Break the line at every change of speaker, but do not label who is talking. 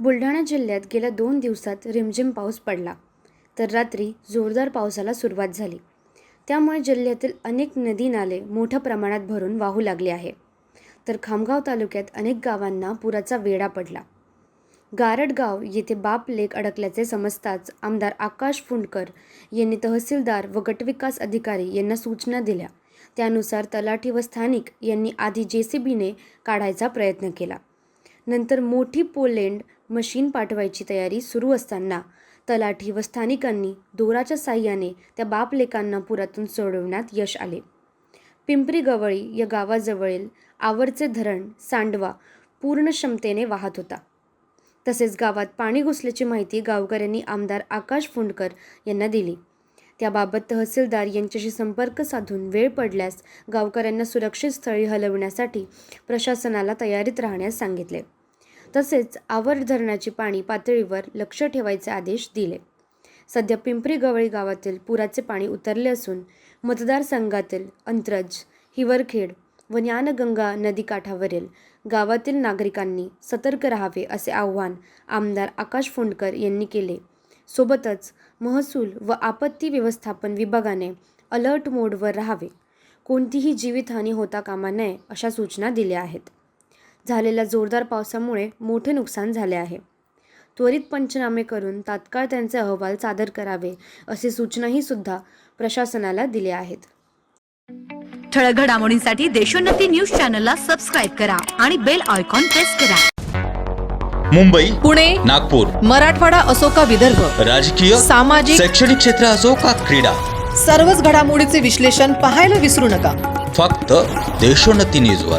बुलढाणा जिल्ह्यात गेल्या दोन दिवसात रिमझिम पाऊस पडला. तर रात्री जोरदार पावसाला सुरुवात झाली. त्यामुळे जिल्ह्यातील अनेक नदी नाले मोठ्या प्रमाणात भरून वाहू लागले आहे. तर खामगाव तालुक्यात अनेक गावांना पुराचा वेढा पडला. गारडगाव येथे बाप लेक अडकल्याचे समजताच आमदार आकाश फुंडकर यांनी तहसीलदार व गटविकास अधिकारी यांना सूचना दिल्या. त्यानुसार तलाठी व स्थानिक यांनी आधी जे सी बीने काढायचा प्रयत्न केला. नंतर मोठी पोलेंड मशीन पाठवायची तयारी सुरू असताना तलाठी व स्थानिकांनी दोराच्या साह्याने त्या बापलेकांना पुरातून सोडवण्यात यश आले. पिंपरी गवळी या गावाजवळील आवरचे धरण सांडवा पूर्ण क्षमतेने वाहत होता. तसेच गावात पाणी घुसल्याची माहिती गावकऱ्यांनी आमदार आकाश फुंडकर यांना दिली. त्याबाबत तहसीलदार यांच्याशी संपर्क साधून वेळ पडल्यास गावकऱ्यांना सुरक्षित स्थळी हलवण्यासाठी प्रशासनाला तयारीत राहण्यास सांगितले. तसेच आवर धरणाची पाणी पातळीवर लक्ष ठेवायचे आदेश दिले. सध्या पिंपरी गवळी गावातील पुराचे पाणी उतरले असून मतदारसंघातील अंत्रज हिवरखेड व ज्ञानगंगा नदीकाठावरील गावातील नागरिकांनी सतर्क राहावे असे आव्हान आमदार आकाश फोंडकर यांनी केले. सोबतच महसूल व आपत्ती व्यवस्थापन विभागाने अलर्ट मोडवर राहावे. कोणतीही जीवितहानी होता कामा नये अशा सूचना दिल्या आहेत. झालेल्या जोरदार पावसामुळे मोठे नुकसान झाले आहे. त्वरित पंचनामे करून तात्काळ त्यांचे अहवाल सादर करावे असे सूचनाही सुद्धा प्रशासनाला दिल्या आहेत.
ठळक घडामोडींसाठी देशोन्नती न्यूज चॅनलला सबस्क्राईब करा आणि बेल आयकॉन प्रेस करा.
मुंबई
पुणे
नागपूर
मराठवाडा असो का विदर्भ
राजकीय
सामाजिक
शैक्षणिक क्षेत्र असो का क्रीडा
सर्वच घडामोडीचे विश्लेषण पाहायला विसरू नका.
फक्त देशोन्नती न्यूजवर.